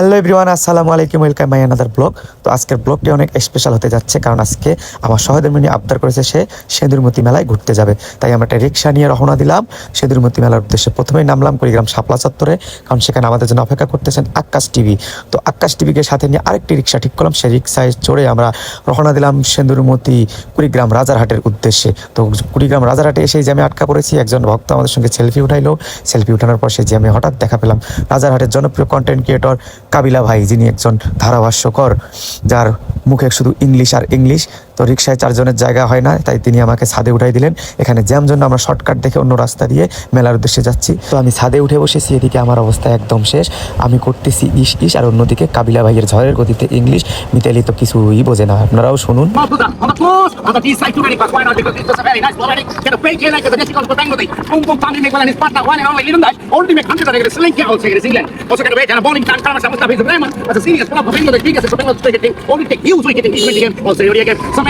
Hello everyone আসসালামু আলাইকুম welcome my another blog তো আজকের ব্লগটি অনেক স্পেশাল হতে যাচ্ছে, কারণ আজকে আমার সহদের মিনি আবদার করেছে সে সেঁদুরমতি মেলায় ঘুরতে যাবে। তাই আমরা একটা রিক্সা নিয়ে রওনা দিলাম। সেঁদুরমতি মেলার উদ্দেশ্যে প্রথমেই নামলাম কুড়িগ্রাম শাপলা চত্বরে, কারণ সেখানে আমাদের জন্য অপেক্ষা করতেছেন আকাশ টিভি। তো আকাশ টিভিকে সাথে নিয়ে আরেকটি রিক্সা ঠিক করলাম, সেই রিক্সায় চড়ে আমরা রওনা দিলাম সেন্দুরমতি কুড়িগ্রাম রাজারহাটের উদ্দেশ্যে। তো কুড়িগ্রাম রাজারহাটে এসেই জ্যামে আটকা পড়েছি, একজন ভক্ত আমাদের সঙ্গে সেলফি উঠাইলো। সেলফি উঠানোর পর সেই জ্যামে হঠাৎ দেখা পেলাম। রাজারহাটের জনপ্রিয় কন্টেন্ট ক্রিয়েটর কাবিলা ভাই যিনি একজন ধারাভাষ্যকর যার মুখে শুধু ইংলিশ আর ইংলিশ তো রিক্সায় চারজনের জায়গা হয় না, তাই তিনি আমাকে ছাদে উঠাই দিলেন। এখানে জ্যাম জন্য আমরা শর্টকাট দেখে অন্য রাস্তা দিয়ে মেলার উদ্দেশ্যে যাচ্ছি। তো আমি ছাদে উঠে বসেছি, এদিকে আমার অবস্থা একদম শেষ। আমি করতেছি ইস ইস, আর অন্যদিকে কাবিলা ভাইয়ের ঝড়ের গতিতে ইংলিশ মিতালি তো কিছুই বোঝে না। আপনারাও শুনুন। Mouth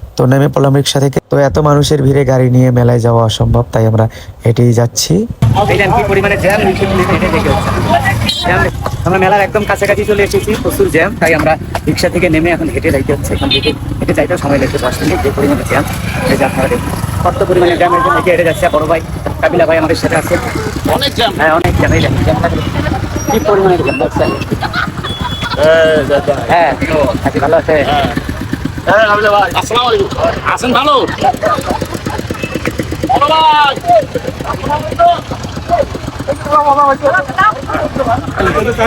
তো নেমে পড়লাম রিক্সা থেকে। তো এত মানুষের ভিড়ে গাড়ি নিয়ে মেলায় যাওয়া অসম্ভব তাই আমরা হেঁটেই যাচ্ছি। আমরা মেলার একদম কাছাকাছি চলে এসেছি প্রচুর জ্যাম তাই আমরা রিক্সা থেকে নেমে এখন হেঁটে যাইতে হচ্ছে। এখন থেকে হেঁটে যাইতেও সময় লাগছে দশ মিনিট যে পরিমাণে জ্যাম এই যে আপনারা দেখুন কত পরিমাণে জ্যামের জন্য হেঁটে হেঁটে যাচ্ছে। বড় ভাই কাবিলা ভাই আমাদের সাথে আছে। অনেক জ্যাম। হ্যাঁ অনেক জ্যাম এই জ্যাম কি পরিমাণে জ্যাম দেখছেন? হ্যাঁ ভালো আছে আসসালামু আলাইকুম। আছেন ভালো? বলো ভাই।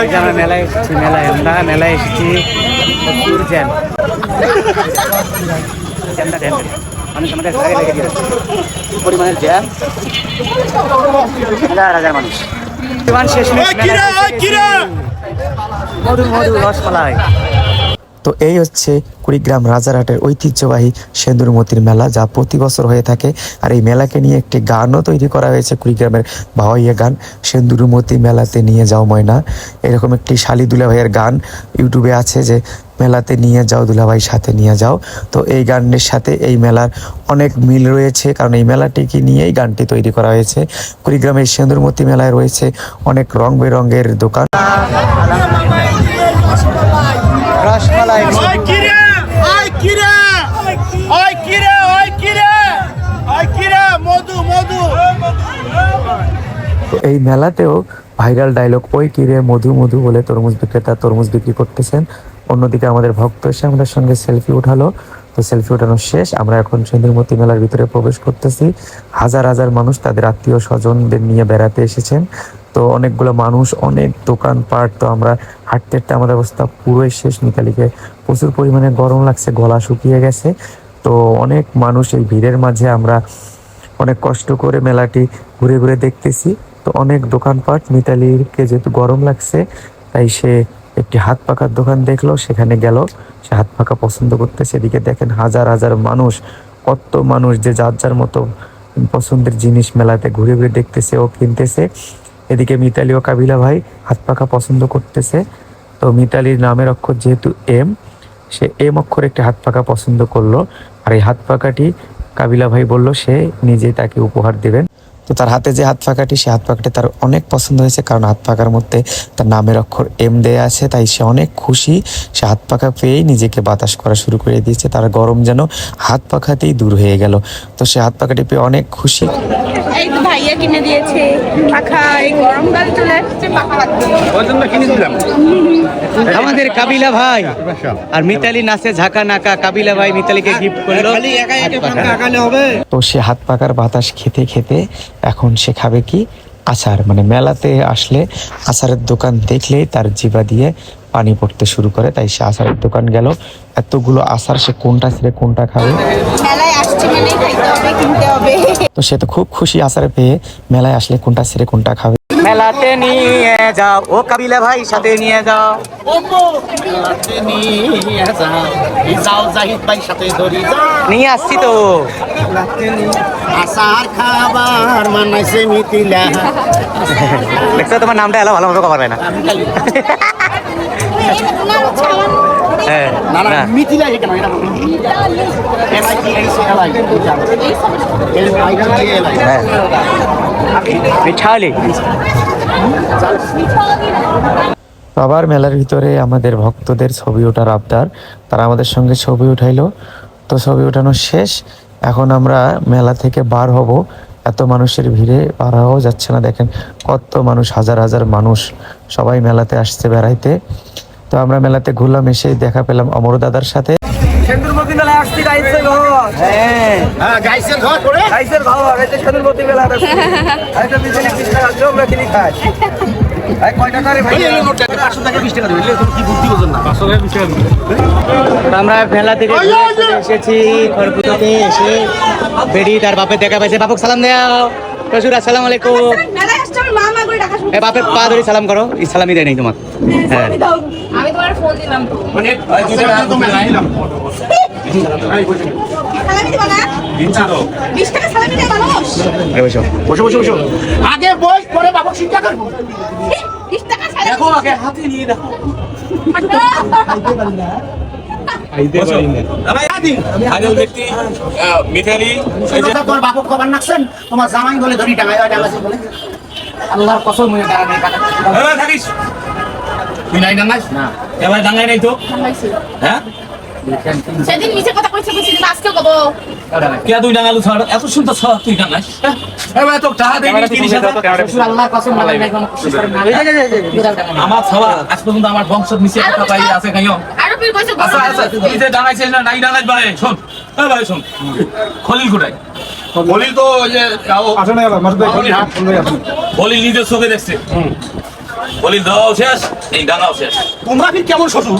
এই যে মেলায় এসেছি মেলায় আমরা মেলায় এসেছি জ্যাম জ্যামটা জ্যাম। মানুষ আমাদের আগে লেগে দিয়েছে কি পরিমাণের জ্যাম? হাজার হাজার মানুষ। শেষ মধু মধু রসমালাই। তো এই হচ্ছে কুড়িগ্রাম রাজারহাটের ঐতিহ্যবাহী সেন্দুরমতির মেলা, যা প্রতি বছর হয়ে থাকে। আর এই মেলাকে নিয়ে একটি গানও তৈরি করা হয়েছে কুড়িগ্রামের ভাওয়াইয়া গান সেন্দুরমতি মেলাতে নিয়ে যাও ময়না। এরকম একটি শালি দুলা ভাইয়ের গান ইউটিউবে আছে যে, মেলাতে নিয়ে যাও দুলাভাই, সাথে নিয়ে যাও। তো এই গানের সাথে এই মেলার অনেক মিল রয়েছে, কারণ এই মেলাটিকে নিয়েই গানটি তৈরি করা হয়েছে। কুড়িগ্রামের সেন্দুরমতি মেলায় রয়েছে অনেক রং বেরঙের দোকান। রসমালাই ওই কিরে? ওই কিরে? ওই কিরে? ওই কিরে? ওই কিরে? মধু মধু। তো এই মেলাতেও ভাইরাল ডায়লগ ওই কিরে মধু মধু বলে তরমুজ বিক্রেতা তরমুজ বিক্রি করতেছেন। অন্যদিকে আমাদের ভক্ত এসে আমাদের সঙ্গে সেলফি উঠালো। তো সেলফি উঠানো শেষ আমরা এখন সুন্দরমতি মেলার ভিতরে প্রবেশ করতেছি। হাজার হাজার মানুষ তাদের আত্মীয় স্বজনদের নিয়ে বেড়াতে এসেছেন। তো অনেকগুলো মানুষ, অনেক দোকানপাট তো আমরা হাঁটতে হাঁটতে আমাদের অবস্থা পুরোই শেষ মিতালিকে। প্রচুর পরিমাণে গরম লাগছে, গলা শুকিয়ে গেছে। তো অনেক মানুষ এই ভিড়ের মাঝে আমরা অনেক কষ্ট করে মেলাটি ঘুরে ঘুরে দেখতেছি। তো অনেক দোকানপাট মিতালিকে যেহেতু গরম লাগছে, তাই সে একটি হাত পাকার দোকান দেখল, সেখানে গেল। সে হাত পাকা পছন্দ করতে সেদিকে দেখেন হাজার হাজার মানুষ, কত মানুষ যে যার যার মতো পছন্দের জিনিস মেলাতে ঘুরে ঘুরে দেখতেছে ও কিনতেছে। এদিকে মিতালি ও কাবিলা ভাই হাত পাখা পছন্দ করতেছে। তো মিতালির নামের অক্ষর যেহেতু এম, সে এম অক্ষর একটি হাত পাখা পছন্দ করল। আর এই হাত পাখাটি কাবিলা ভাই বলল, সে নিজে তাকে উপহার দেবেন। তো তার হাতে যে হাত পাকাটি সে হাত পাকাটি তার অনেক পছন্দ হয়েছে কারণ হাত পাকার মধ্যে তার নামের অক্ষর এম দেয়া আছে তাই সে অনেক খুশি। সে হাত পাকা পেয়েই নিজেকে বাতাস করা শুরু করে দিয়েছে। তার গরম যেন হাত পাখাতেই দূর হয়ে গেল। তো সে হাত পাকাটি পেয়ে অনেক খুশি। এই তো ভাইয়া কিনে দিয়েছে। পাখা এই গরমকাল চলে আসছে পাখা লাগবে ওই জন্য কিনে দিলাম। আমাদের কাবিলা ভাই আর মিতালি নাচে ঝাঁকা নাকা। কাবিলা ভাই মিতালিকে গিফট করল। তো সে হাত পাকার বাতাস খেতে খেতে এখন সে খাবে কি? আচার। মানে মেলাতে আসলে আচারের দোকান দেখলেই তার জিবা দিয়ে পানি পড়তে শুরু করে তাই সে আচারের দোকান গেল। এতগুলো আচার সে কোনটা ছেড়ে কোনটা খাবে? মানে খাইতে হবে কিনতে হবে। তো সে তো খুব খুশি আচারে পেয়ে মেলায় আসলে কোনটা ছেড়ে কোনটা খাবে। মেলাতে নিয়ে যাও ও কাবিলা ভাই সাথে নিয়ে যাও। যাও সাথে যাও নিয়ে আসছি তো। আসার খাবার মানাইছে মিতিলা দেখছ তোমার নামটা এলো ভালো মতো কভার হয় না। মিঠালি। আবার মেলার ভিতরে আমাদের ভক্তদের ছবি ওঠার আবদার। তারা আমাদের সঙ্গে ছবি উঠাইলো। তো ছবি ওঠানো শেষ। এখন আমরা মেলা থেকে বার হব। এত মানুষের ভিড়ে বার হওয়াও যাচ্ছে না দেখেন। কত মানুষ হাজার হাজার মানুষ সবাই মেলাতে আসছে বেড়াইতে। তো আমরা মেলাতে ঘুরলাম এসে দেখা পেলাম অমর দাদার সাথে। ঘর। হ্যাঁ। হ্যাঁ ঘর আমরা মেলা থেকে এসেছি খড়কুটোতে এসে বেরি তার বাপের দেখা পাইছে। বাপক সালাম দাও। শ্বশুর আসসালামু আলাইকুম। এ বাপের পা ধরে সালাম করো। ইসলামই দেয় নাই তোমার হ্যাঁ আমি তোমার ফোন দিলাম। বসো। বসো বসো বসো। আগে বই পরে বাবু শিক্ষা করব। বিশ টাকা সালামি দেখো আগে হাতে নিয়ে দেখো। মিঠালি তোমার জামাই বলে ধরি টাঙায় টাঙাছে বলে। আল্লাহর কসম হয়ে কাকা থাকিস। তুই নাই ডাঙ্গাইস না। এবার ডাঙ্গাই নাই তো? হ্যাঁ? সেদিন মিছে কথা কইছে কইছি না আজকে কব। কে তুই ডাঙ্গালু ছাড় এত সুন্দর ছাড় তুই তো টাকা দেই তিরিশ হাজার? শ্বশুর আল্লাহর কসম লাগাই নাই কোনো খুশি করেন না আমার ছাওয়া আজ পর্যন্ত আমার বংশ মিশে কথা পাই আছে কাইও আরও কইছে আচ্ছা আচ্ছা তুই যে না নাই ডাঙ্গাইস ভাই শোন এ ভাই শোন। খলিল কোটাই খলিল তো যে আসলে খলিল নিজের চোখে দেখছে। খলিল দাও শেষ এই ডাঙ্গাও শেষ। তোমরা ফির কেমন শ্বশুর?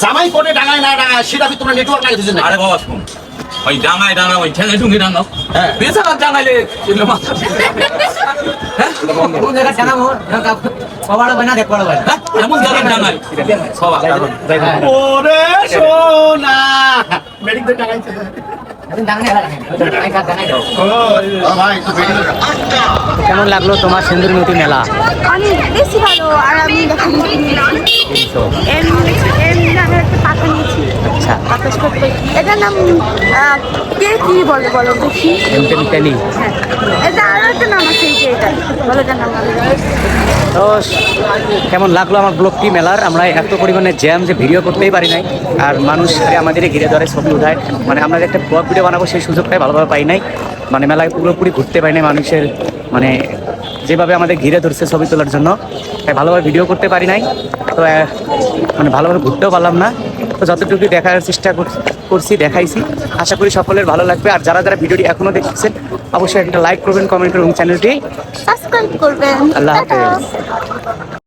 জামাই কোনে ডাঙায় না ডাঙায় সেটা কি তোমরা নেটওয়ার্ক লাগাই দিয়েছেন আরে বাবা শুন ওই ডাঙায় ডাঙা ওই ঠেঙে ঠুঙ্গি ডাঙা হ্যাঁ। বেচারা ডাঙাইলে এগুলো মাথা কোন জায়গা জানাব সবার বানা দেখ পড়া হ্যাঁ? এমন জায়গা ডাঙাই সবা ওরে সোনা। ডাঙাইছে। কেমন লাগল তোমার সিন্দুর নদী মেলা? অনেক বেশি ভালো আর আমি আচ্ছা। এটার নাম কে কি বলে বলো দেখি? হ্যাঁ। এটা আরও একটা নাম আছে এটা। বলো এটার নাম। তো কেমন লাগল আমার ব্লগটি মেলার? আমরা এত পরিমাণে জ্যাম যে ভিডিও করতেই পারি নাই। আর মানুষ আমাদের ঘিরে ধরে ছবি উঠায় মানে আমরা একটা ব্লগ ভিডিও বানাবো সেই সুযোগটাই ভালোভাবে পাই নাই। মানে মেলায় পুরোপুরি ঘুরতে পারি নাই মানুষের মানে যেভাবে আমাদের ঘিরে ধরছে ছবি তোলার জন্য, তাই ভালোভাবে ভিডিও করতে পারি নাই। তো মানে ভালোভাবে ঘুরতেও পারলাম না। তো যতটুকু দেখার চেষ্টা কর- করছি, দেখাইছি। আশা করি সকলের ভালো লাগবে। আর যারা যারা ভিডিওটি এখনও দেখছেন অবশ্যই একটা লাইক করবেন কমেন্ট করবেন চ্যানেলটি সাবস্ক্রাইব করবেন। আল্লাহ হাফেজ।